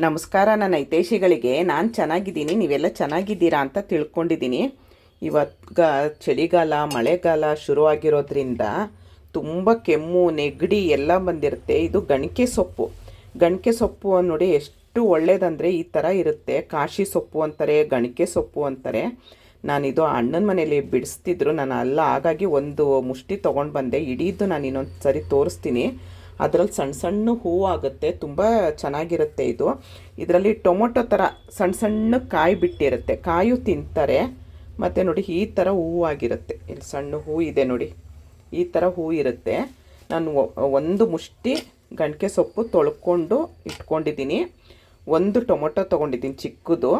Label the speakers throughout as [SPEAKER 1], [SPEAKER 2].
[SPEAKER 1] ನಮಸ್ಕಾರ, ನನ್ನ ಹಿತೈಷಿಗಳಿಗೆ. ನಾನು ಚೆನ್ನಾಗಿದ್ದೀನಿ, ನೀವೆಲ್ಲ ಚೆನ್ನಾಗಿದ್ದೀರಾ ಅಂತ ತಿಳ್ಕೊಂಡಿದ್ದೀನಿ. ಇವತ್ತು ಚಳಿಗಾಲ, ಮಳೆಗಾಲ ಶುರುವಾಗಿರೋದ್ರಿಂದ ತುಂಬ ಕೆಮ್ಮು, ನೆಗಡಿ ಎಲ್ಲ ಬಂದಿರುತ್ತೆ. ಇದು ಗಣಿಕೆ ಸೊಪ್ಪು. ಗಣಿಕೆ ಸೊಪ್ಪು ನೋಡಿ ಎಷ್ಟು ಒಳ್ಳೇದಂದರೆ ಈ ಥರ ಇರುತ್ತೆ. ಕಾಶಿ ಸೊಪ್ಪು ಅಂತಾರೆ, ಗಣಿಕೆ ಸೊಪ್ಪು ಅಂತಾರೆ. ನಾನಿದು ಅಣ್ಣನ ಮನೇಲಿ ಬಿಡಿಸ್ತಿದ್ರು. ನಾನು ಅಲ್ಲ, ಹಾಗಾಗಿ ಒಂದು ಮುಷ್ಟಿ ತೊಗೊಂಡು ಬಂದೆ. ಇಡೀದು ನಾನು ಇನ್ನೊಂದು ಸರಿ ತೋರಿಸ್ತೀನಿ. ಅದರಲ್ಲಿ ಸಣ್ಣ ಸಣ್ಣ ಹೂವು ಆಗುತ್ತೆ ತುಂಬ ಚೆನ್ನಾಗಿರುತ್ತೆ ಇದು. ಇದರಲ್ಲಿ ಟೊಮೊಟೊ ಥರ ಸಣ್ಣ ಸಣ್ಣ ಕಾಯಿ ಬಿಟ್ಟಿರುತ್ತೆ. ಕಾಯು ತಿಂತಾರೆ, ಮತ್ತು ನೋಡಿ ಈ ಥರ ಹೂವು ಆಗಿರುತ್ತೆ. ಇಲ್ಲಿ ಸಣ್ಣ ಹೂ ಇದೆ ನೋಡಿ. ಈ ಥರ ಹೂ ಇರುತ್ತೆ. ನಾನು ಒಂದು ಮುಷ್ಟಿ ಗಂಟೆ ಸೊಪ್ಪು ತೊಳ್ಕೊಂಡು ಇಟ್ಕೊಂಡಿದ್ದೀನಿ. ಒಂದು ಟೊಮೊಟೊ ತೊಗೊಂಡಿದ್ದೀನಿ ಚಿಕ್ಕದು,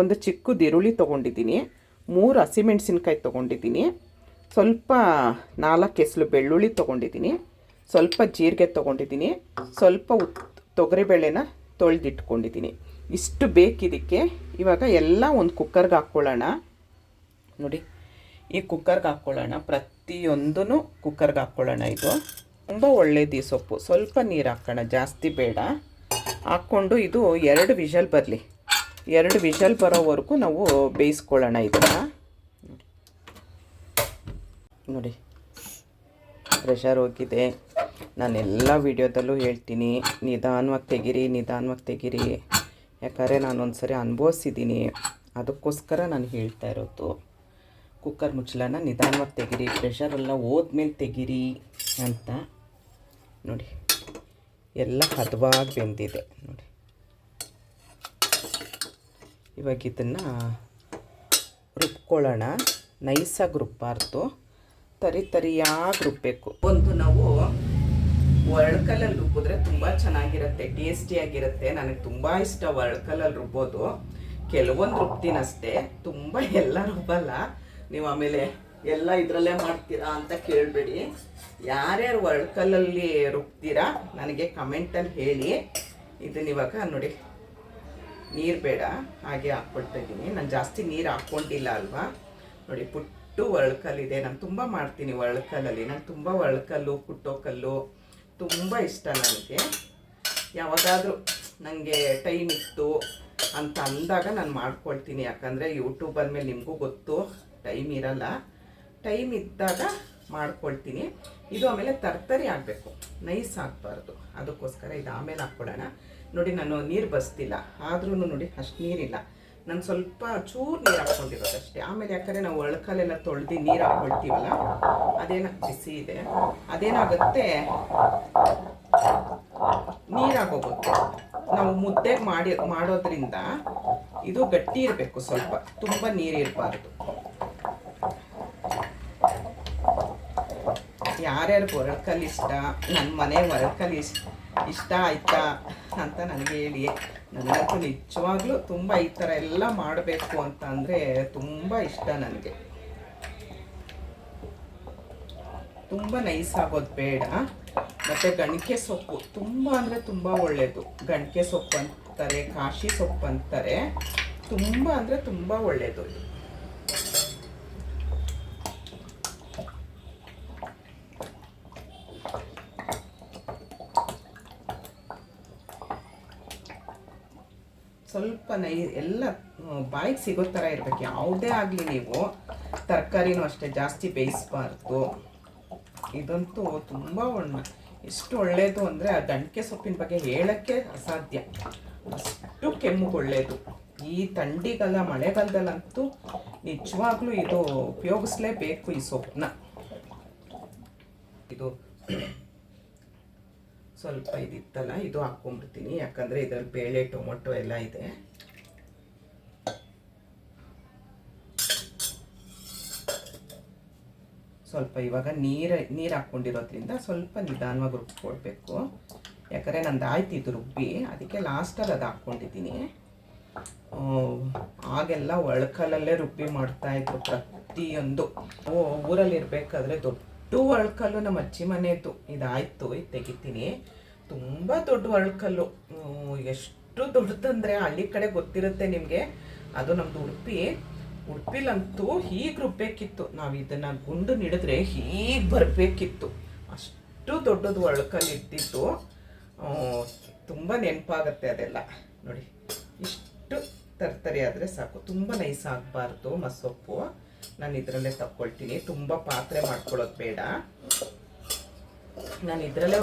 [SPEAKER 1] ಒಂದು ಚಿಕ್ಕದು ಈರುಳ್ಳಿ ತೊಗೊಂಡಿದ್ದೀನಿ, ಮೂರು ಹಸಿಮೆಣಸಿನ್ಕಾಯಿ ತೊಗೊಂಡಿದ್ದೀನಿ, ಸ್ವಲ್ಪ ನಾಲ್ಕು ಕೆಸಲು ಬೆಳ್ಳುಳ್ಳಿ ತೊಗೊಂಡಿದ್ದೀನಿ. ಸ್ವಲ್ಪ ಜೀರಿಗೆ ತೊಗೊಂಡಿದ್ದೀನಿ. ಸ್ವಲ್ಪ ಉತ್ ತೊಗರಿಬೇಳೆನ ತೊಳೆದಿಟ್ಕೊಂಡಿದ್ದೀನಿ. ಇಷ್ಟು ಬೇಕಿದ್ದಕ್ಕೆ ಇವಾಗ ಎಲ್ಲ ಒಂದು ಕುಕ್ಕರ್ಗೆ ಹಾಕ್ಕೊಳ್ಳೋಣ ನೋಡಿ, ಈ ಕುಕ್ಕರ್ಗೆ ಹಾಕ್ಕೊಳ್ಳೋಣ ಪ್ರತಿಯೊಂದೂ ಕುಕ್ಕರ್ಗೆ ಹಾಕ್ಕೊಳ್ಳೋಣ ಇದು. ತುಂಬ ಒಳ್ಳೇದು ಈ ಸೊಪ್ಪು. ಸ್ವಲ್ಪ ನೀರು ಹಾಕೋಣ. ಜಾಸ್ತಿ ಬೇಡ. ಹಾಕ್ಕೊಂಡು ಇದು ಎರಡು ವಿಷಲ್ ಬರಲಿ. ಎರಡು ವಿಷಲ್ ಬರೋವರೆಗೂ ನಾವು ಬೇಯಿಸ್ಕೊಳ್ಳೋಣ ಇದನ್ನು. ನೋಡಿ, ಪ್ರೆಷರ್ ಹೋಗಿದೆ. ನಾನು ಎಲ್ಲ ವಿಡಿಯೋದಲ್ಲೂ ಹೇಳ್ತೀನಿ, ನಿಧಾನವಾಗಿ ತೆಗಿರಿ ನಿಧಾನವಾಗಿ ತೆಗಿರಿ. ಯಾಕಂದರೆ ನಾನು ಒಂದ್ಸರಿ ಅನುಭವಿಸಿದ್ದೀನಿ. ಅದಕ್ಕೋಸ್ಕರ ನಾನು ಹೇಳ್ತಾ ಇರೋದು, ಕುಕ್ಕರ್ ಮುಚ್ಚಲನ್ನ ನಿಧಾನವಾಗಿ ತೆಗಿರಿ ಪ್ರೆಷರೆಲ್ಲ ಹೋದ್ಮೇಲೆ ತೆಗಿರಿ ಅಂತ. ನೋಡಿ, ಎಲ್ಲ ಹದವಾಗಿ ಬೆಂದಿದೆ. ನೋಡಿ, ಇವಾಗ ಇದನ್ನು ರುಬ್ಕೊಳ್ಳೋಣ. ನೈಸಾಗಿ ರುಬ್ಬಾರ್ದು, ತರಿ ತರಿಯಾಗಿ ರುಬ್ಬಬೇಕು ಒಂದು ನಾವು ಒಳ್ಕಲಲ್ಲಿ ರುಬ್ಬಿದ್ರೆ ತುಂಬ ಚೆನ್ನಾಗಿರುತ್ತೆ ಟೇಸ್ಟಿಯಾಗಿರುತ್ತೆ ನನಗೆ ತುಂಬ ಇಷ್ಟ ಒಳ್ಕಲಲ್ಲಿ ರುಬ್ಬೋದು. ಕೆಲವೊಂದು ರುಬ್ತೀನಿ ಅಷ್ಟೇ ತುಂಬ ಎಲ್ಲ ರುಬ್ಬಲ್ಲ. ನೀವು ಆಮೇಲೆ ಎಲ್ಲ ಇದರಲ್ಲೇ ಮಾಡ್ತೀರಾ ಅಂತ ಕೇಳಬೇಡಿ. ಯಾರ್ಯಾರು ಒಳ್ಕಲಲ್ಲಿ ರುಬ್ತೀರಾ ನನಗೆ ಕಮೆಂಟಲ್ಲಿ ಹೇಳಿ. ಇದನ್ನ ಇವಾಗ ನೋಡಿ, ನೀರು ಬೇಡ, ಹಾಗೆ ಹಾಕ್ಕೊಳ್ತಾ ಇದ್ದೀನಿ. ನಾನು ಜಾಸ್ತಿ ನೀರು ಹಾಕ್ಕೊಂಡಿಲ್ಲ ಅಲ್ವಾ? ನೋಡಿ, ಪುಟ್ಟು ಒಳ್ಕಲ್ಲಿದೆ ನಾನು ತುಂಬ ಮಾಡ್ತೀನಿ ಒಳ್ಕಲ್ಲಲ್ಲಿ ನಾನು ತುಂಬ ಒಳ್ಕಲ್ಲು ಪುಟ್ಟೋಕಲ್ಲು ತುಂಬ ಇಷ್ಟ ನನಗೆ. ಯಾವಾಗಾದರೂ ನನಗೆ ಟೈಮ್ ಇತ್ತು ಅಂತ ಅಂದಾಗ ನಾನು ಮಾಡ್ಕೊಳ್ತೀನಿ. ಯಾಕಂದರೆ ಯೂಟ್ಯೂಬ್ ಅಂದಮೇಲೆ ನಿಮಗೂ ಗೊತ್ತು ಟೈಮ್ ಇರಲ್ಲ. ಟೈಮ್ ಇದ್ದಾಗ ಮಾಡ್ಕೊಳ್ತೀನಿ. ಇದು ಆಮೇಲೆ ತರ್ತರಿ ಆಗಬೇಕು. ನೈಸ್ ಆಗಬಾರ್ದು. ಅದಕ್ಕೋಸ್ಕರ ಇದು ಆಮೇಲೆ ಹಾಕ್ಕೊಡೋಣ. ನೋಡಿ ನಾನು ನೀರು ಬಸ್ತಿಲ್ಲ. ಆದ್ರೂ ನೋಡಿ ಅಷ್ಟು ನೀರಿಲ್ಲ. ನಾನು ಸ್ವಲ್ಪ ಚೂರು ನೀರು ಹಾಕ್ಕೊಂಡಿರೋದು ಅಷ್ಟೇ ಆಮೇಲೆ ಯಾಕಂದರೆ ನಾವು ಒಳಕಲ್ಲೆಲ್ಲ ತೊಳೆದು ನೀರು ಹಾಕ್ಕೊಳ್ತೀವಲ್ಲ, ಅದೇನ ಬಿಸಿ ಇದೆ. ಅದೇನಾಗುತ್ತೆ? ನೀರಾಗೋಗುತ್ತೆ ನಾವು ಮುದ್ದೆ ಮಾಡಿ, ಮಾಡೋದ್ರಿಂದ ಇದು ಗಟ್ಟಿ ಇರಬೇಕು ಸ್ವಲ್ಪ, ತುಂಬ ನೀರಿರಬಾರ್ದು ಯಾರ್ಯಾರು ಒರಳ್ಕಲ್ಲಿ ಇಷ್ಟ ನನ್ನ ಮನೆ ಒರಳ್ಕಲ್ಲಿ ಇಷ್ಟ ಇಷ್ಟ ಆಯ್ತಾ ಅಂತ ನನಗೆ ಹೇಳಿ. ನನಗಂತೂ ನಿಜವಾಗ್ಲೂ ತುಂಬ ಈ ಥರ ಎಲ್ಲ ಮಾಡಬೇಕು ಅಂತ ಅಂದರೆ ತುಂಬ ಇಷ್ಟ ನನಗೆ. ತುಂಬ ನೈಸ್ ಆಗೋದು ಬೇಡ. ಮತ್ತು ಗಣಿಕೆ ಸೊಪ್ಪು ತುಂಬ ಅಂದರೆ ತುಂಬ ಒಳ್ಳೆಯದು ಗಣಿಕೆ ಸೊಪ್ಪು ಅಂತಾರೆ, ಕಾಶಿ ಸೊಪ್ಪು ಅಂತಾರೆ. ತುಂಬ ಅಂದರೆ ತುಂಬ ಒಳ್ಳೆಯದು ನೈ ಎಲ್ಲ ಬಾಯಿಗೆ ಸಿಗೋ ಥರ ಇರಬೇಕು. ಯಾವುದೇ ಆಗಲಿ ನೀವು ತರಕಾರಿನೂ ಅಷ್ಟೇ ಜಾಸ್ತಿ ಬೇಯಿಸಬಾರ್ದು. ಇದಂತೂ ತುಂಬ ಒಳ್ಳೆ, ಎಷ್ಟು ಒಳ್ಳೆಯದು ಅಂದರೆ ಆ ಗಂಟೆ ಸೊಪ್ಪಿನ ಬಗ್ಗೆ ಹೇಳೋಕ್ಕೆ ಅಸಾಧ್ಯ. ಅಷ್ಟು ಕೆಮ್ಮಿಗೆ ಒಳ್ಳೆಯದು ಈ ತಂಡಿಗಲ್ಲ, ಮಳೆಗಾಲದಲ್ಲಂತೂ ನಿಜವಾಗ್ಲೂ ಇದು ಉಪಯೋಗಿಸ್ಲೇಬೇಕು ಈ ಸೊಪ್ಪನ್ನ ಇದು ಸ್ವಲ್ಪ ಇದಿತ್ತಲ್ಲ, ಇದು ಹಾಕ್ಕೊಂಡ್ಬಿಡ್ತೀನಿ ಯಾಕಂದರೆ ಇದರಲ್ಲಿ ಬೇಳೆ, ಟೊಮೊಟೊ ಎಲ್ಲ ಇದೆ. ಸ್ವಲ್ಪ ಇವಾಗ ನೀರ, ನೀರು ಹಾಕ್ಕೊಂಡಿರೋದ್ರಿಂದ ಸ್ವಲ್ಪ ನಿಧಾನವಾಗಿ ರುಬ್ಕೊಳ್ಬೇಕು. ಯಾಕಂದರೆ ನಂದು ಆಯ್ತು ಇದು ರುಬ್ಬಿ, ಅದಕ್ಕೆ ಲಾಸ್ಟಲ್ಲಿ ಅದು ಹಾಕ್ಕೊಂಡಿದ್ದೀನಿ. ಆಗೆಲ್ಲ ಒಳ್ಕಲ್ಲಲ್ಲೇ ರುಬ್ಬಿ ಮಾಡ್ತಾ ಇದ್ರು ಪ್ರತಿಯೊಂದು. ಊರಲ್ಲಿ ಇರಬೇಕಾದ್ರೆ ದೊಡ್ಡ ಒಳ್ಕಲ್ಲು ನಮ್ಮ ಅಜ್ಜಿ ಮನೆಯದ್ದು ಇದಾಯಿತು, ಇದು ತೆಗಿತೀನಿ. ತುಂಬ ದೊಡ್ಡ ಒಳ್ಕಲ್ಲು. ಎಷ್ಟು ದೊಡ್ಡದಂದರೆ ಹಳ್ಳಿ ಕಡೆ ಗೊತ್ತಿರುತ್ತೆ ನಿಮಗೆ. ಅದು ನಮ್ಮದು ಉಡುಪಿ. ಉಡುಪಿಲಂತೂ ಹೀಗೆ ರುಬ್ಬೇಕಿತ್ತು. ನಾವು ಇದನ್ನ ಗುಂಡು ನಿಡಿದ್ರೆ ಹೀಗೆ ಬರಬೇಕಿತ್ತು. ಅಷ್ಟು ದೊಡ್ಡದು ಒಳಕಲ್ಲಿ ಇದ್ದಿತ್ತು ತುಂಬ ನೆನಪಾಗತ್ತೆ ಅದೆಲ್ಲ. ನೋಡಿ, ಇಷ್ಟು ತರ್ತರಿ ಆದರೆ ಸಾಕು. ತುಂಬ ನೈಸ್ ಆಗಬಾರ್ದು ಮಸೊಪ್ಪು. ನಾನು ಇದರಲ್ಲೇ ತಕ್ಕೊಳ್ತೀನಿ. ತುಂಬ ಪಾತ್ರೆ ಮಾಡ್ಕೊಳ್ಳೋದು ಬೇಡ. ನಾನು ಇದರಲ್ಲೇ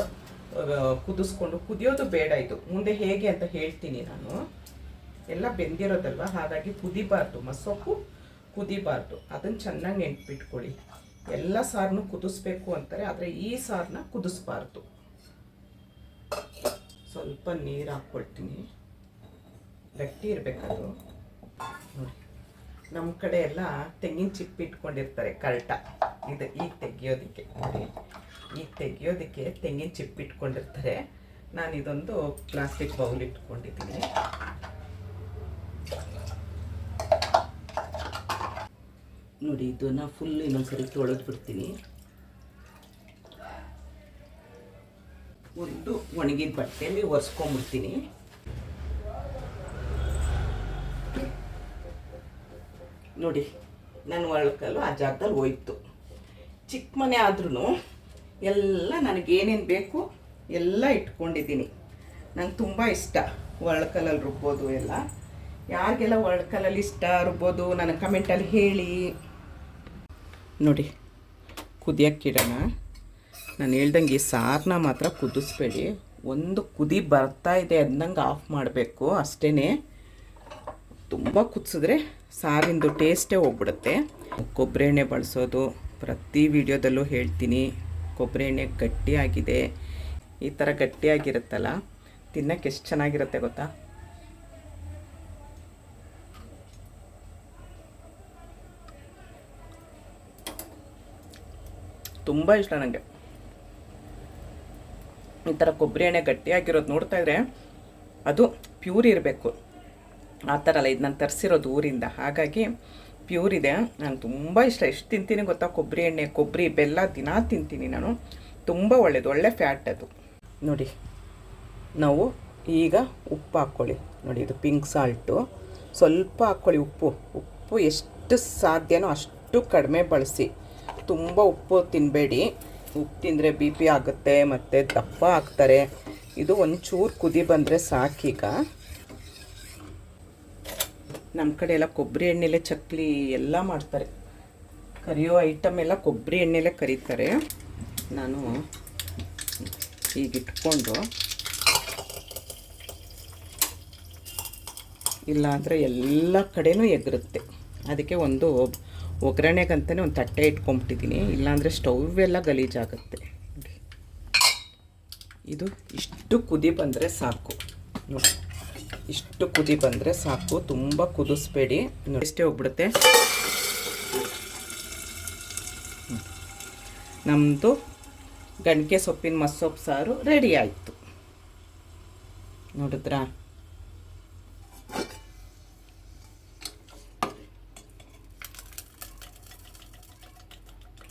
[SPEAKER 1] ಕುದಿಸ್ಕೊಂಡು, ಕುದಿಯೋದು ಬೇಡ ಇದು. ಮುಂದೆ ಹೇಗೆ ಅಂತ ಹೇಳ್ತೀನಿ ನಾನು. ಎಲ್ಲ ಬೆಂದಿರೋದಲ್ವ? ಹಾಗಾಗಿ ಕುದಿಬಾರ್ದು. ಮಸೊಪ್ಪು ಕುದಿಬಾರ್ದು. ಅದನ್ನು ಚೆನ್ನಾಗಿ ನೆನ್ಪಿಟ್ಕೊಳ್ಳಿ. ಎಲ್ಲ ಸಾರನ್ನು ಕುದಿಸ್ಬೇಕು ಅಂತಾರೆ, ಆದರೆ ಈ ಸಾರನ್ನ ಕುದಿಸ್ಬಾರ್ದು. ಸ್ವಲ್ಪ ನೀರು ಹಾಕ್ಕೊಳ್ತೀನಿ ಗಟ್ಟಿ ಇರಬೇಕದು. ನೋಡಿ. ನಮ್ಮ ಕಡೆ ಎಲ್ಲ ತೆಂಗಿನ ಚಿಪ್ಪು ಇಟ್ಕೊಂಡಿರ್ತಾರೆ ಕರ್ಟ ಇದು ಈಗ ತೆಗಿಯೋದಕ್ಕೆ. ಈಗ ತೆಗಿಯೋದಕ್ಕೆ ತೆಂಗಿನ ಚಿಪ್ಪು ಇಟ್ಕೊಂಡಿರ್ತಾರೆ. ನಾನು ಇದೊಂದು ಪ್ಲಾಸ್ಟಿಕ್ ಬೌಲ್ ಇಟ್ಕೊಂಡಿದ್ದೀನಿ. ನೋಡಿ, ಇದನ್ನು ಫುಲ್ ಇನ್ನೊಂದ್ಸರಿ ತೊಳೆದು ಬಿಡ್ತೀನಿ. ಒಂದು ಒಣಗಿದ ಬಟ್ಟೆಯಲ್ಲಿ ಒರೆಸ್ಕೊಂಡ್ಬಿಡ್ತೀನಿ. ನೋಡಿ ನನ್ನ ಒಳಕಲ್ಲು ಆ ಜಾಗದಲ್ಲಿ ಹೋಯ್ತು. ಚಿಕ್ಕ ಮನೆ ಆದ್ರೂ ಎಲ್ಲ ನನಗೇನೇನು ಬೇಕು ಎಲ್ಲ ಇಟ್ಕೊಂಡಿದ್ದೀನಿ. ನಂಗೆ ತುಂಬ ಇಷ್ಟ ಒಳ್ಕಲಲ್ಲಿ ರುಬ್ಬೋದು ಎಲ್ಲ. ಯಾರಿಗೆಲ್ಲ ಒಳ್ಕಲಲ್ಲಿ ಇಷ್ಟ ರುಬ್ಬೋದು ನನಗೆ ಕಮೆಂಟಲ್ಲಿ ಹೇಳಿ. ನೋಡಿ ಕುದಿಯೋಕ್ಕಿಡೋಣ ನಾನು ಹೇಳ್ದಂಗೆ ಈ ಸಾರನ್ನ ಮಾತ್ರ ಕುದಿಸ್ಬೇಡಿ. ಒಂದು ಕುದಿ ಬರ್ತಾ ಇದೆ ಅಂದಂಗೆ ಆಫ್ ಮಾಡಬೇಕು. ಅಷ್ಟೇ ತುಂಬ ಕುದಿಸಿದ್ರೆ ಸಾರಿಂದು ಟೇಸ್ಟೇ ಹೋಗ್ಬಿಡುತ್ತೆ. ಕೊಬ್ಬರಿ ಎಣ್ಣೆ ಬಳಸೋದು, ಪ್ರತಿ ವಿಡಿಯೋದಲ್ಲೂ ಹೇಳ್ತೀನಿ, ಕೊಬ್ಬರಿ ಎಣ್ಣೆ ಗಟ್ಟಿಯಾಗಿದೆ. ಈ ಥರ ಗಟ್ಟಿಯಾಗಿರುತ್ತಲ್ಲ, ತಿನ್ನೋಕ್ಕೆ ಎಷ್ಟು ಚೆನ್ನಾಗಿರುತ್ತೆ ಗೊತ್ತಾ? ತುಂಬ ಇಷ್ಟ ನನಗೆ ಈ ಥರ ಕೊಬ್ಬರಿ ಎಣ್ಣೆ ಗಟ್ಟಿಯಾಗಿರೋದು ನೋಡ್ತಾ ಇದ್ರೆ ಅದು ಪ್ಯೂರ್ ಇರಬೇಕು. ಆ ಥರ ಅಲ್ಲ ಇದು ನಾನು ತರಿಸಿರೋದು ಊರಿಂದ. ಹಾಗಾಗಿ ಪ್ಯೂರ್ ಇದೆ. ನಾನು ತುಂಬ ಇಷ್ಟ. ಎಷ್ಟು ತಿಂತೀನಿ ಗೊತ್ತಾ ಕೊಬ್ಬರಿ ಎಣ್ಣೆ? ಕೊಬ್ಬರಿ ಬೆಲ್ಲ ದಿನ ತಿಂತೀನಿ ನಾನು. ತುಂಬ ಒಳ್ಳೆಯದು ಒಳ್ಳೆ ಫ್ಯಾಟ್ ಅದು. ನೋಡಿ, ನಾವು ಈಗ ಉಪ್ಪು ಹಾಕ್ಕೊಳ್ಳಿ. ನೋಡಿ, ಇದು ಪಿಂಕ್ ಸಾಲ್ಟು. ಸ್ವಲ್ಪ ಹಾಕ್ಕೊಳ್ಳಿ ಉಪ್ಪು. ಉಪ್ಪು ಎಷ್ಟು ಸಾಧ್ಯನೋ ಅಷ್ಟು ಕಡಿಮೆ ಬಳಸಿ. ತುಂಬ ಉಪ್ಪು ತಿನ್ನಬೇಡಿ ಉಪ್ಪು ತಿಂದರೆ ಬಿ ಪಿ ಆಗುತ್ತೆ, ಮತ್ತು ದಪ್ಪ ಆಗ್ತಾರೆ. ಇದು ಒಂಚೂರು ಕುದಿ ಬಂದರೆ ಸಾಕೀಗ ನಮ್ಮ ಕಡೆ ಎಲ್ಲ ಕೊಬ್ಬರಿ ಎಣ್ಣೆಲೆ ಚಕ್ಲಿ ಎಲ್ಲ ಮಾಡ್ತಾರೆ. ಕರಿಯೋ ಐಟಮ್ ಎಲ್ಲ ಕೊಬ್ಬರಿ ಎಣ್ಣೆಲೆ ಕರೀತಾರೆ. ನಾನು ಈಗ ಇಲ್ಲಾಂದರೆ ಎಲ್ಲ ಕಡೆಯೂ ಎಗರುತ್ತೆ. ಅದಕ್ಕೆ ಒಂದು ಒಗ್ಗರಣೆಗಂತಲೇ ಒಂದು ತಟ್ಟೆ ಇಟ್ಕೊಂಬಿಟ್ಟಿದ್ದೀನಿ. ಇಲ್ಲಾಂದರೆ ಸ್ಟವ್ ಎಲ್ಲ ಗಲೀಜಾಗುತ್ತೆ. ಇದು ಇಷ್ಟು ಕುದಿ ಬಂದರೆ ಸಾಕು. ನೋಡಿ. ಇಷ್ಟು ಕುದಿ ಬಂದರೆ ಸಾಕು. ತುಂಬ ಕುದಿಸ್ಬೇಡಿ. ಎಷ್ಟೇ ಹೋಗ್ಬಿಡುತ್ತೆ. ನಮ್ಮದು ಗಣಿಕೆ ಸೊಪ್ಪಿನ ಮಸ್ಸೊಪ್ಪು ಸಾರು ರೆಡಿ ಆಯಿತು. ನೋಡಿದ್ರಾ?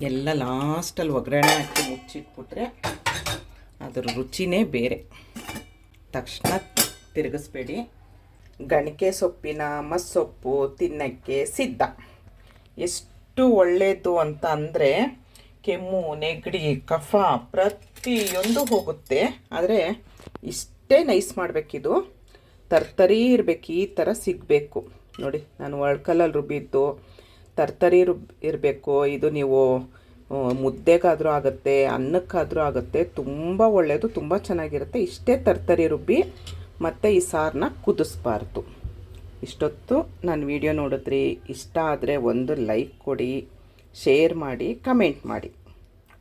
[SPEAKER 1] ಎಲ್ಲ ಲಾಸ್ಟಲ್ಲಿ ಒಗ್ಗರಣೆ ಹಾಕಿ ಮುಚ್ಚಿಟ್ಬಿಟ್ರೆ ಅದರ ರುಚಿನೇ ಬೇರೆ. ತಕ್ಷಣ ತಿರುಗಿಸ್ಬೇಡಿ. ಗಣಿಕೆ ಸೊಪ್ಪಿನ ಮಸ್ಸೊಪ್ಪು ತಿನ್ನಕ್ಕೆ ಸಿದ್ಧ. ಎಷ್ಟು ಒಳ್ಳೆಯದು ಅಂತ ಅಂದರೆ ಕೆಮ್ಮು, ನೆಗಡಿ, ಕಫ ಪ್ರತಿಯೊಂದು ಹೋಗುತ್ತೆ. ಆದರೆ ಇಷ್ಟೇ ನೈಸ್ ಮಾಡಬೇಕಿದು. ತರ್ತರಿ ಇರಬೇಕು, ಈ ಥರ ಸಿಗಬೇಕು. ನೋಡಿ, ನಾನು ಒಳ್ಕಲ್ಲಲ್ಲಿ ರುಬ್ಬಿದ್ದು ತರ್ತರಿ ರುಬ್ ಇರಬೇಕು. ಇದು ನೀವು ಮುದ್ದೆಗಾದರೂ ಆಗುತ್ತೆ, ಅನ್ನಕ್ಕಾದರೂ ಆಗುತ್ತೆ, ತುಂಬ ಒಳ್ಳೆಯದು ತುಂಬ ಚೆನ್ನಾಗಿರುತ್ತೆ. ಇಷ್ಟೇ ತರ್ತರಿ ರುಬ್ಬಿ ಮತ್ತು ಈ ಸಾರನ್ನ ಕುದಿಸ್ಬಾರ್ದು. ಇಷ್ಟೊತ್ತು ನಾನು ವಿಡಿಯೋ ನೋಡಿದ್ರಿ. ಇಷ್ಟ ಆದರೆ ಒಂದು ಲೈಕ್ ಕೊಡಿ, ಶೇರ್ ಮಾಡಿ, ಕಮೆಂಟ್ ಮಾಡಿ.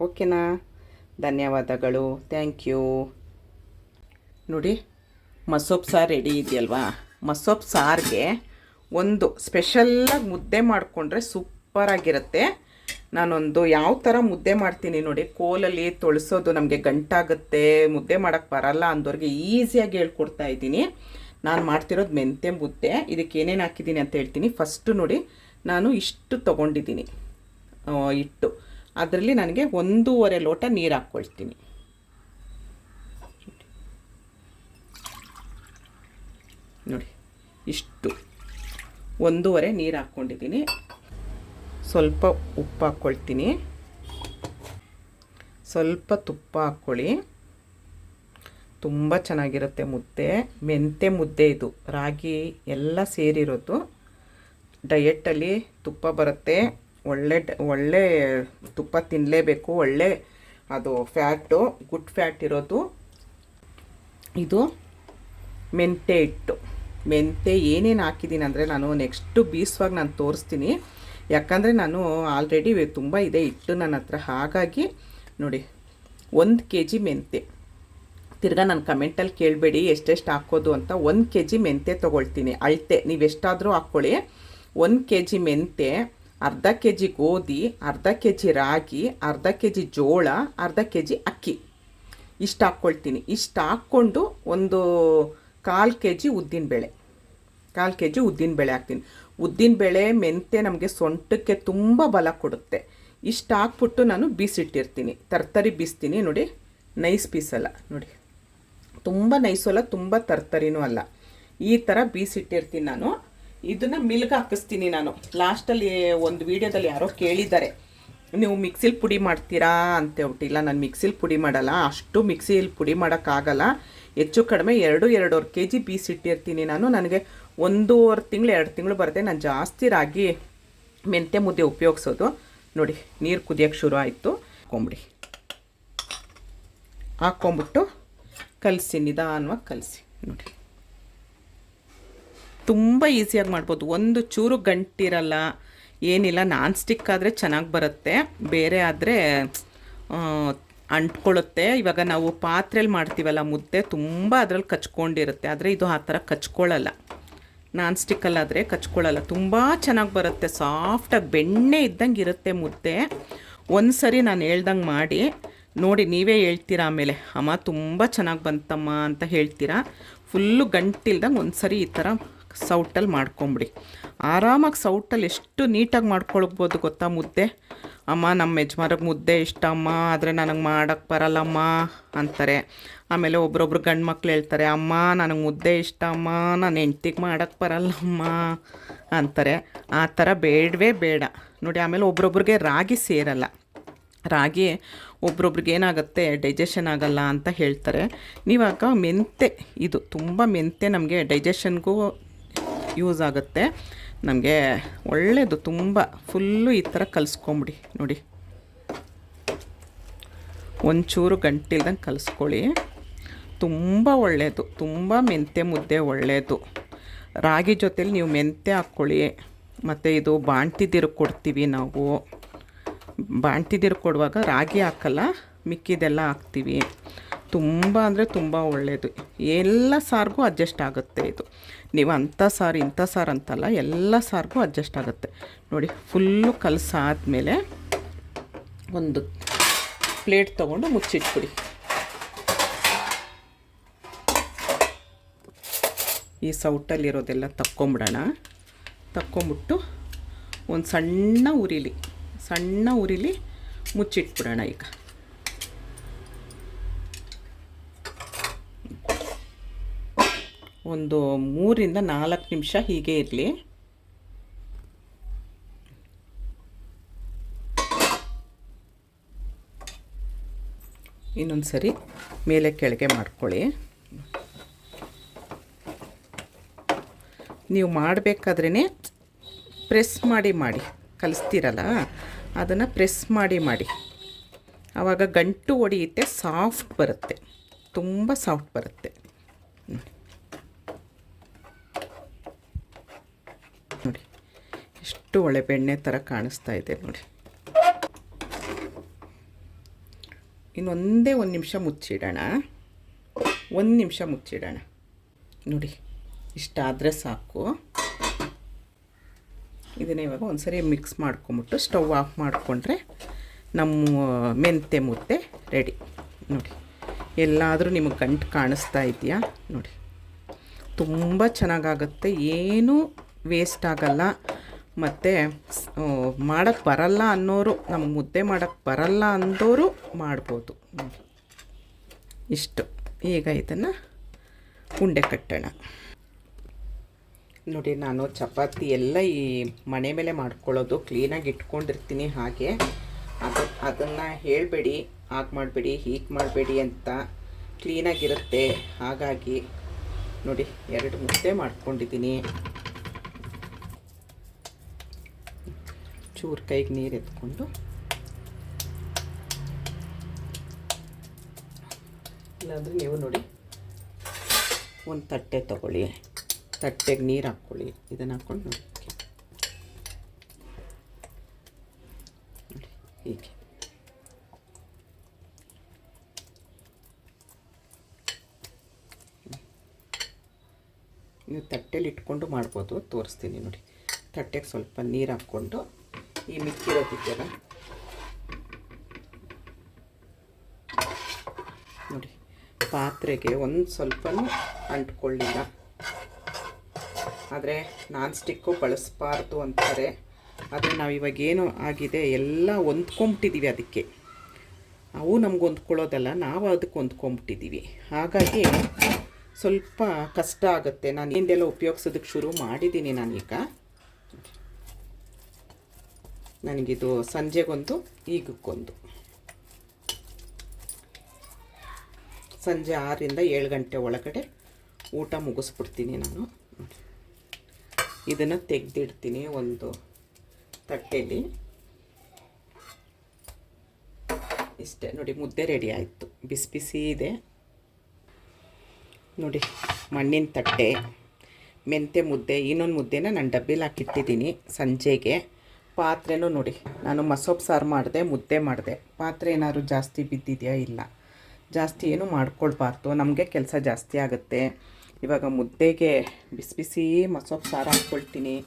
[SPEAKER 1] ಓಕೆನಾ? ಧನ್ಯವಾದಗಳು. Thank you. ನೋಡಿ, ಮಸೋಪ್ ಸಾರು ರೆಡಿ ಇದೆಯಲ್ವಾ? ಮಸೋಪ್ ಸಾರಿಗೆ ಒಂದು ಸ್ಪೆಷಲ್ಲಾಗಿ ಮುದ್ದೆ ಮಾಡಿಕೊಂಡ್ರೆ ಸೂಪರಾಗಿರುತ್ತೆ ನಾನೊಂದು ಯಾವ ಥರ ಮುದ್ದೆ ಮಾಡ್ತೀನಿ ನೋಡಿ, ಕೋಲಲ್ಲಿ ತೊಳಸೋದು ನಮಗೆ ಗಂಟಾಗುತ್ತೆ, ಮುದ್ದೆ ಮಾಡೋಕ್ಕೆ ಬರಲ್ಲ ಅಂದವ್ರಿಗೆ ಈಸಿಯಾಗಿ ಹೇಳ್ಕೊಡ್ತಾ ಇದ್ದೀನಿ. ನಾನು ಮಾಡ್ತಿರೋದು ಮೆಂತೆ ಮುದ್ದೆ, ಇದಕ್ಕೆ ಏನೇನು ಹಾಕಿದ್ದೀನಿ ಅಂತ ಹೇಳ್ತೀನಿ. ಫಸ್ಟು ನೋಡಿ, ನಾನು ಇಷ್ಟು ತೊಗೊಂಡಿದ್ದೀನಿ ಇಟ್ಟು. ಅದರಲ್ಲಿ ನನಗೆ ಒಂದೂವರೆ ಲೋಟ ನೀರು ಹಾಕ್ಕೊಳ್ತೀನಿ. ನೋಡಿ, ಇಷ್ಟು. ಒಂದೂವರೆ ನೀರು ಹಾಕ್ಕೊಂಡಿದ್ದೀನಿ. ಸ್ವಲ್ಪ ಉಪ್ಪು ಹಾಕ್ಕೊಳ್ತೀನಿ. ಸ್ವಲ್ಪ ತುಪ್ಪ ಹಾಕ್ಕೊಳ್ಳಿ. ತುಂಬ ಚೆನ್ನಾಗಿರುತ್ತೆ ಮುದ್ದೆ. ಮೆಂತೆ ಮುದ್ದೆ ಇದು. ರಾಗಿ ಎಲ್ಲ ಸೇರಿರೋದು. ಡಯೆಟ್ಟಲ್ಲಿ ತುಪ್ಪ ಬರುತ್ತೆ. ಒಳ್ಳೆ ಒಳ್ಳೆ ತುಪ್ಪ ತಿನ್ನಲೇಬೇಕು ಒಳ್ಳೆ ಅದು ಫ್ಯಾಟು, ಗುಡ್ ಫ್ಯಾಟ್ ಇರೋದು. ಇದು ಮೆಂತೆ ಹಿಟ್ಟು. ಮೆಂತೆ ಏನೇನು ಹಾಕಿದ್ದೀನಿ ಅಂದರೆ ನಾನು ನೆಕ್ಸ್ಟು ಬೀಸುವಾಗ ನಾನು ತೋರಿಸ್ತೀನಿ. ಯಾಕಂದರೆ ನಾನು ಆಲ್ರೆಡಿ ತುಂಬ ಇದೆ ಇಟ್ಟು ನನ್ನ ಹತ್ರ. ಹಾಗಾಗಿ ನೋಡಿ, ಒಂದು ಕೆ ಜಿ ಮೆಂತೆ. ತಿರ್ಗಾ ನಾನು ಕಮೆಂಟಲ್ಲಿ ಕೇಳಬೇಡಿ, ಎಷ್ಟೆಷ್ಟು ಹಾಕೋದು ಅಂತ. ಒಂದು ಕೆ ಜಿ ಮೆಂತೆ ತೊಗೊಳ್ತೀನಿ, ಅಳತೆ. ನೀವು ಎಷ್ಟಾದರೂ ಹಾಕ್ಕೊಳ್ಳಿ ಒಂದು ಕೆ ಜಿ ಮೆಂತೆ, ಅರ್ಧ ಕೆ ಜಿ ಗೋಧಿ, ಅರ್ಧ ಕೆ ಜಿ ರಾಗಿ, ಅರ್ಧ ಕೆ ಜಿ ಜೋಳ, ಅರ್ಧ ಕೆ ಜಿ ಅಕ್ಕಿ. ಇಷ್ಟು ಹಾಕ್ಕೊಳ್ತೀನಿ ಇಷ್ಟು ಹಾಕ್ಕೊಂಡು ಒಂದು ಕಾಲು ಕೆ ಜಿ ಉದ್ದಿನಬೇಳೆ ಕಾಲು ಕೆ ಜಿ ಉದ್ದಿನಬೇಳೆ ಹಾಕ್ತೀನಿ. ಉದ್ದಿನಬೇಳೆ ಮೆಂತೆ ನಮಗೆ ಸೊಂಟಕ್ಕೆ ತುಂಬ ಬಲ ಕೊಡುತ್ತೆ. ಇಷ್ಟು ಹಾಕ್ಬಿಟ್ಟು ನಾನು ಬೀಸಿಟ್ಟಿರ್ತೀನಿ. ತರ್ತರಿ ಬೀಸ್ತೀನಿ ನೋಡಿ. ನೈಸ್ ಪೀಸಲ್ಲ ನೋಡಿ. ತುಂಬ ನೈಸು ಅಲ್ಲ, ತುಂಬ ತರ್ತರಿನೂ ಅಲ್ಲ. ಈ ಥರ ಬೀಸಿಟ್ಟಿರ್ತೀನಿ ನಾನು. ಇದನ್ನು ಮಿಲ್ಗೆ ಹಾಕಿಸ್ತೀನಿ ನಾನು. ಲಾಸ್ಟಲ್ಲಿ ಒಂದು ವೀಡಿಯೋದಲ್ಲಿ ಯಾರೋ ಕೇಳಿದ್ದಾರೆ. ನೀವು ಮಿಕ್ಸಿಲಿ ಪುಡಿ ಮಾಡ್ತೀರಾ ಅಂತ ಹೇಳ್ಬಿಟ್ಟಿಲ್ಲ ನಾನು ಮಿಕ್ಸಿಲಿ ಪುಡಿ ಮಾಡಲ್ಲ, ಅಷ್ಟು ಮಿಕ್ಸಿಯಲ್ಲಿ ಪುಡಿ ಮಾಡೋಕ್ಕಾಗಲ್ಲ. ಹೆಚ್ಚು ಕಡಿಮೆ ಎರಡು, ಎರಡೂವರೆ ಕೆ ಜಿ ಬೀಸಿಟ್ಟಿರ್ತೀನಿ ನಾನು. ನನಗೆ ಒಂದೂವರೆ ತಿಂಗಳು, ಎರಡು ತಿಂಗಳು ಬರುತ್ತೆ ನಾನು ಜಾಸ್ತಿ ರಾಗಿ ಮೆಂತೆ ಮುದ್ದೆ ಉಪಯೋಗಿಸೋದು. ನೋಡಿ, ನೀರು ಕುದಿಯೋಕ್ಕೆ ಶುರು ಆಯಿತು. ಹಾಕೊಂಬಿಡಿ. ಹಾಕ್ಕೊಂಬಿಟ್ಟು ಕಲಸಿ, ನಿಧಾನವಾಗಿ ಕಲಸಿ. ನೋಡಿ. ತುಂಬ ಈಸಿಯಾಗಿ ಮಾಡ್ಬೋದು. ಒಂದು ಚೂರು ಗಂಟಿರಲ್ಲ. ಏನಿಲ್ಲ ನಾನ್ ಸ್ಟಿಕ್ ಆದರೆ ಚೆನ್ನಾಗಿ ಬರುತ್ತೆ. ಬೇರೆ ಆದರೆ ಅಂಟ್ಕೊಳ್ಳುತ್ತೆ. ಇವಾಗ ನಾವು ಪಾತ್ರೆಯಲ್ಲಿ ಮಾಡ್ತೀವಲ್ಲ ಮುದ್ದೆ, ತುಂಬ ಅದರಲ್ಲಿ ಕಚ್ಕೊಂಡಿರುತ್ತೆ. ಆದರೆ ಇದು ಆ ಥರ ಕಚ್ಕೊಳ್ಳಲ್ಲ. ನಾನ್ ಸ್ಟಿಕ್ಕಲ್ಲಾದರೆ ಕಚ್ಕೊಳ್ಳಲ್ಲ. ತುಂಬ ಚೆನ್ನಾಗಿ ಬರುತ್ತೆ. ಸಾಫ್ಟಾಗಿ ಬೆಣ್ಣೆ ಇದ್ದಂಗೆ ಇರುತ್ತೆ ಮುದ್ದೆ. ಒಂದು ಸರಿ ನಾನು ಹೇಳ್ದಂಗೆ ಮಾಡಿ. ನೋಡಿ, ನೀವೇ ಹೇಳ್ತೀರಾ ಆಮೇಲೆ, ಅಮ್ಮ, ತುಂಬ ಚೆನ್ನಾಗಿ ಬಂತಮ್ಮ ಅಂತ ಹೇಳ್ತೀರಾ? ಫುಲ್ಲು ಗಂಟಿಲ್ದಂಗೆ ಒಂದು ಸರಿ ಈ ಥರ ಸೌಟಲ್ಲಿ ಮಾಡ್ಕೊಂಬಿಡಿ. ಆರಾಮಾಗಿ ಸೌಟಲ್ಲಿ ಎಷ್ಟು ನೀಟಾಗಿ ಮಾಡ್ಕೊಳ್ಬೋದು ಗೊತ್ತಾ ಮುದ್ದೆ? ಅಮ್ಮ, ನಮ್ಮ ಯಜಮಾರಿಗೆ ಮುದ್ದೆ ಇಷ್ಟ ಅಮ್ಮ, ಆದರೆ ನನಗೆ ಮಾಡೋಕ್ಕೆ ಬರಲ್ಲಮ್ಮ ಅಂತಾರೆ. ಆಮೇಲೆ ಒಬ್ರೊಬ್ರು ಗಂಡು ಮಕ್ಳು ಹೇಳ್ತಾರೆ, ಅಮ್ಮ, ನನಗೆ ಮುದ್ದೆ ಇಷ್ಟ ಅಮ್ಮ, ನಾನು ಹೆಂಡ್ತಿಗೆ ಮಾಡೋಕ್ಕೆ ಬರಲ್ಲಮ್ಮ ಅಂತಾರೆ. ಆ ಥರ ಬೇಡವೇ ಬೇಡ. ನೋಡಿ, ಆಮೇಲೆ ಒಬ್ರೊಬ್ರಿಗೆ ರಾಗಿ ಸೇರಲ್ಲ. ರಾಗಿ ಒಬ್ರೊಬ್ರಿಗೆ ಏನಾಗುತ್ತೆ ಡೈಜೆಷನ್ ಆಗಲ್ಲ ಅಂತ ಹೇಳ್ತಾರೆ. ನೀವಾಗ ಮೆಂತೆ ಇದು ತುಂಬ ಮೆಂತೆ ನಮಗೆ ಡೈಜೆಷನ್ಗೂ ಯೂಸ್ ಆಗುತ್ತೆ. ನಮಗೆ ಒಳ್ಳೆಯದು ತುಂಬ. ಫುಲ್ಲು ಈ ಥರ ಕಲಿಸ್ಕೊಂಬಿಡಿ, ನೋಡಿ. ಒಂಚೂರು ಗಂಟಿಲ್ದಂಗೆ ಕಲಿಸ್ಕೊಳ್ಳಿ. ತುಂಬ ಒಳ್ಳೆಯದು ತುಂಬ ಮೆಂತ್ಯ ಮುದ್ದೆ ಒಳ್ಳೆಯದು ರಾಗಿ ಜೊತೇಲಿ ನೀವು ಮೆಂತ್ಯ ಹಾಕ್ಕೊಳ್ಳಿ. ಮತ್ತು ಇದು ಬಾಣ್ತಿದಿರು ಕೊಡ್ತೀವಿ ನಾವು. ಬಾಣ್ತಿದಿರು ಕೊಡುವಾಗ ರಾಗಿ ಹಾಕಲ್ಲ, ಮಿಕ್ಕಿದೆಲ್ಲ ಹಾಕ್ತೀವಿ. ತುಂಬ ಅಂದರೆ ತುಂಬ ಒಳ್ಳೆಯದು ಎಲ್ಲ ಸಾರಿಗೂ ಅಡ್ಜಸ್ಟ್ ಆಗುತ್ತೆ ಇದು. ನೀವು ಅಂಥ ಸಾರು, ಇಂಥ ಸಾರು ಅಂತಲ್ಲ, ಎಲ್ಲ ಸಾರಿಗೂ ಅಡ್ಜಸ್ಟ್ ಆಗುತ್ತೆ. ನೋಡಿ ಫುಲ್ಲು ಕಲಸಾದ್ಮೇಲೆ ಒಂದು ಪ್ಲೇಟ್ ತೊಗೊಂಡು ಮುಚ್ಚಿಟ್ಬಿಡಿ. ಈ ಸೌಟಲ್ಲಿರೋದೆಲ್ಲ ತಕ್ಕೊಂಬಿಡೋಣ. ತಕ್ಕೊಂಬಿಟ್ಟು ಒಂದು ಸಣ್ಣ ಉರಿಲಿ ಸಣ್ಣ ಉರಿಲಿ ಮುಚ್ಚಿಟ್ಬಿಡೋಣ ಈಗ. ಒಂದು ಮೂರಿಂದ ನಾಲ್ಕು ನಿಮಿಷ ಹೀಗೆ ಇರಲಿ. ಇನ್ನೊಂದು ಸರಿ ಮೇಲೆ ಕೆಳಗೆ ಮಾಡ್ಕೊಳ್ಳಿ. ನೀವು ಮಾಡಬೇಕಾದ್ರೇ ಪ್ರೆಸ್ ಮಾಡಿ ಮಾಡಿ, ಕಲಿಸ್ತೀರಲ್ಲ? ಅದನ್ನು ಪ್ರೆಸ್ ಮಾಡಿ ಮಾಡಿ. ಆವಾಗ ಗಂಟು ಒಡೆಯುತ್ತೆ, ಸಾಫ್ಟ್ ಬರುತ್ತೆ. ತುಂಬ ಸಾಫ್ಟ್ ಬರುತ್ತೆ ನೋಡಿ ಎಷ್ಟು ಒಳ್ಳೆ ಬೆಣ್ಣೆ ಥರ ಕಾಣಿಸ್ತಾ ಇದೆ ನೋಡಿ. ಇನ್ನೊಂದೇ ಒಂದು ನಿಮಿಷ ಮುಚ್ಚಿಡೋಣ. ಒಂದು ನಿಮಿಷ ಮುಚ್ಚಿಡೋಣ. ನೋಡಿ ಇಷ್ಟಾದರೆ ಸಾಕು. ಇದನ್ನು ಇವಾಗ ಒಂದ್ಸರಿ ಮಿಕ್ಸ್ ಮಾಡ್ಕೊಂಬಿಟ್ಟು ಸ್ಟವ್ ಆಫ್ ಮಾಡಿಕೊಂಡ್ರೆ ನಮ್ಮ ಮೆಂತೆ ಮುದ್ದೆ ರೆಡಿ. ನೋಡಿ, ಎಲ್ಲಾದರೂ ನಿಮಗೆ ಗಂಟು ಕಾಣಿಸ್ತಾ ಇದೆಯಾ? ನೋಡಿ, ತುಂಬ ಚೆನ್ನಾಗಾಗುತ್ತೆ. ಏನೂ ವೇಸ್ಟ್ ಆಗಲ್ಲ. ಮತ್ತು ಮಾಡೋಕ್ಕೆ ಬರಲ್ಲ ಅನ್ನೋರು ನಮಗೆ ಮುದ್ದೆ ಮಾಡೋಕ್ಕೆ ಬರಲ್ಲ ಅಂದೋರು ಮಾಡ್ಬೋದು. ಇಷ್ಟು. ಈಗ ಇದನ್ನು ಉಂಡೆ ಕಟ್ಟೋಣ. ನೋಡಿ, ನಾನು ಚಪಾತಿ ಎಲ್ಲ ಈ ಮನೆ ಮೇಲೆ ಮಾಡ್ಕೊಳ್ಳೋದು ಕ್ಲೀನಾಗಿ ಇಟ್ಕೊಂಡಿರ್ತೀನಿ ಹಾಗೆ. ಅದು, ಅದನ್ನು ಹೇಳಬೇಡಿ, ಹಾಗೆ ಮಾಡಬೇಡಿ, ಹೀಗೆ ಮಾಡಬೇಡಿ ಅಂತ ಕ್ಲೀನಾಗಿರುತ್ತೆ ಹಾಗಾಗಿ, ನೋಡಿ, ಎರಡು ಮುದ್ದೆ ಮಾಡ್ಕೊಂಡಿದ್ದೀನಿ. ಚೂರು ಕೈಗೆ ನೀರು ಎತ್ಕೊಂಡು. ಇಲ್ಲಾಂದರೆ ನೀವು ನೋಡಿ. ಒಂದು ತಟ್ಟೆ ತಗೊಳ್ಳಿ. ತಟ್ಟೆಗೆ ನೀರು ಹಾಕ್ಕೊಳ್ಳಿ. ಇದನ್ನು ಹಾಕ್ಕೊಂಡು ನೋಡಿ. ಹೀಗೆ. ನೀವು ತಟ್ಟೆಲಿ ಇಟ್ಕೊಂಡು ಮಾಡ್ಬೋದು. ತೋರಿಸ್ತೀನಿ ನೋಡಿ. ತಟ್ಟೆಗೆ ಸ್ವಲ್ಪ ನೀರು ಹಾಕ್ಕೊಂಡು ಈ ಮಿಕ್ಕಿರೋದಿದೆಯಲ್ಲ ನೋಡಿ, ಪಾತ್ರೆಗೆ ಒಂದು ಸ್ವಲ್ಪನೂ ಅಂಟ್ಕೊಳ್ಳಿಲ್ಲ. ಆದರೆ ನಾನ್ ಸ್ಟಿಕ್ಕು ಬಳಸಬಾರ್ದು ಅಂತಾರೆ. ಆದರೆ ನಾವು ಇವಾಗ ಏನು ಆಗಿದೆ, ಎಲ್ಲ ಹೊಂದ್ಕೊಂಬಿಟ್ಟಿದ್ದೀವಿ ಅದಕ್ಕೆ. ಅವು ನಮ್ಗೆ ಹೊಂದ್ಕೊಳ್ಳೋದಲ್ಲ, ನಾವು ಅದಕ್ಕೆ ಹೊಂದ್ಕೊಂಬಿಟ್ಟಿದ್ದೀವಿ ಹಾಗಾಗಿ ಸ್ವಲ್ಪ ಕಷ್ಟ ಆಗುತ್ತೆ. ನಾನು ಹಿಂದೆಲ್ಲ ಉಪಯೋಗಿಸೋದಕ್ಕೆ ಶುರು ಮಾಡಿದ್ದೀನಿ ನಾನೀಗ. ನನಗಿದು ಸಂಜೆಗೊಂದು, ಈಗಕ್ಕೊಂದು. ಸಂಜೆ ಆರರಿಂದ ಏಳು ಗಂಟೆ ಒಳಗಡೆ ಊಟ ಮುಗಿಸ್ಬಿಡ್ತೀನಿ ನಾನು. ಇದನ್ನು ತೆಗೆದಿಡ್ತೀನಿ ಒಂದು ತಟ್ಟೆಯಲ್ಲಿ ಇಷ್ಟೇ, ನೋಡಿ, ಮುದ್ದೆ ರೆಡಿ ಆಯಿತು. ಬಿಸಿ ಬಿಸಿ ಇದೆ. ನೋಡಿ, ಮಣ್ಣಿನ ತಟ್ಟೆ ಮೆಂತೆ ಮುದ್ದೆ, ಇನ್ನೊಂದು ಮುದ್ದೆನ ನಾನು ಡಬ್ಬಿಲಿ ಹಾಕಿಟ್ಟಿದ್ದೀನಿ ಸಂಜೆಗೆ. ಪಾತ್ರೆನೂ ನೋಡಿ. ನಾನು ಮಸೊಪ್ಪು ಸಾರು ಮಾಡಿದೆ, ಮುದ್ದೆ ಮಾಡಿದೆ. ಪಾತ್ರೆ ಏನಾದ್ರು ಜಾಸ್ತಿ ಬಿದ್ದಿದೆಯಾ? ಇಲ್ಲ. ಜಾಸ್ತಿ ಏನು ಮಾಡ್ಕೊಳ್ಬಾರ್ದು. ನಮಗೆ ಕೆಲಸ ಜಾಸ್ತಿ ಆಗುತ್ತೆ. ಇವಾಗ ಮುದ್ದೆಗೆ ಬಿಸಿ ಬಿಸಿ ಮಸೊಪ್ಪು ಸಾರು ಹಾಕ್ಕೊಳ್ತೀನಿ.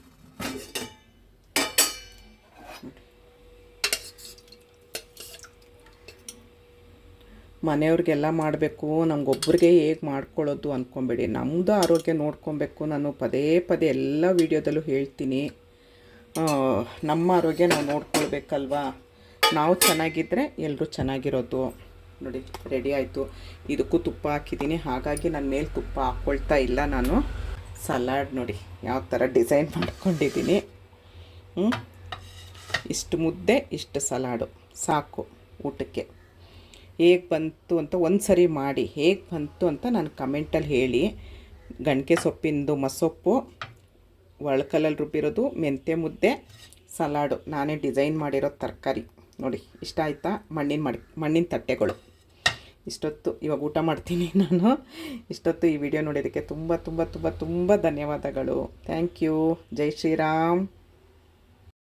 [SPEAKER 1] ಮನೆಯವ್ರಿಗೆಲ್ಲ ಮಾಡಬೇಕು. ನಮಗೊಬ್ರಿಗೆ ಹೇಗೆ ಮಾಡ್ಕೊಳ್ಳೋದು ಅಂದ್ಕೊಬೇಡಿ ನಮ್ಮದು ಆರೋಗ್ಯ ನೋಡ್ಕೊಬೇಕು. ನಾನು ಪದೇ ಪದೇ ಎಲ್ಲ ವೀಡಿಯೋದಲ್ಲೂ ಹೇಳ್ತೀನಿ. ನಮ್ಮ ಆರೋಗ್ಯ ನಾವು ನೋಡ್ಕೊಳ್ಬೇಕಲ್ವಾ? ನಾವು ಚೆನ್ನಾಗಿದ್ದರೆ ಎಲ್ಲರೂ ಚೆನ್ನಾಗಿರೋದು. ನೋಡಿ ರೆಡಿ ಆಯಿತು. ಇದಕ್ಕೂ ತುಪ್ಪ ಹಾಕಿದ್ದೀನಿ. ಹಾಗಾಗಿ ನನ್ನ ಮೇಲೆ ತುಪ್ಪ ಹಾಕ್ಕೊಳ್ತಾ ಇಲ್ಲ ನಾನು. ಸಲಾಡ್ ನೋಡಿ, ಯಾವ ಥರ ಡಿಸೈನ್ ಮಾಡ್ಕೊಂಡಿದ್ದೀನಿ. ಇಷ್ಟು ಮುದ್ದೆ, ಇಷ್ಟು ಸಲಾಡು ಸಾಕು, ಊಟಕ್ಕೆ. ಹೇಗೆ ಬಂತು ಅಂತ ಒಂದು ಸರಿ ಮಾಡಿ. ಹೇಗೆ ಬಂತು ಅಂತ ನಾನು ಕಮೆಂಟಲ್ಲಿ ಹೇಳಿ. ಗಣಿಕೆ ಸೊಪ್ಪಿಂದು ಮಸೊಪ್ಪು ಒಳಕಲ್ಲಲ್ಲಿ ರುಬ್ಬಿರೋದು ಮೆಂತ್ಯ ಮುದ್ದೆ, ಸಲಾಡು. ನಾನೇ ಡಿಸೈನ್ ಮಾಡಿರೋ ತರಕಾರಿ. ನೋಡಿ, ಇಷ್ಟ ಆಯಿತಾ? ಮಣ್ಣಿನ ಮಡಿ, ಮಣ್ಣಿನ ತಟ್ಟೆಗಳು. ಇಷ್ಟೊತ್ತು, ಇವಾಗ ಊಟ ಮಾಡ್ತೀನಿ ನಾನು. ಇಷ್ಟೊತ್ತು ಈ ವಿಡಿಯೋ ನೋಡಿದ್ದಕ್ಕೆ ತುಂಬ ತುಂಬ ತುಂಬ ತುಂಬ ಧನ್ಯವಾದಗಳು. Thank you. ಜೈ ಶ್ರೀರಾಮ್.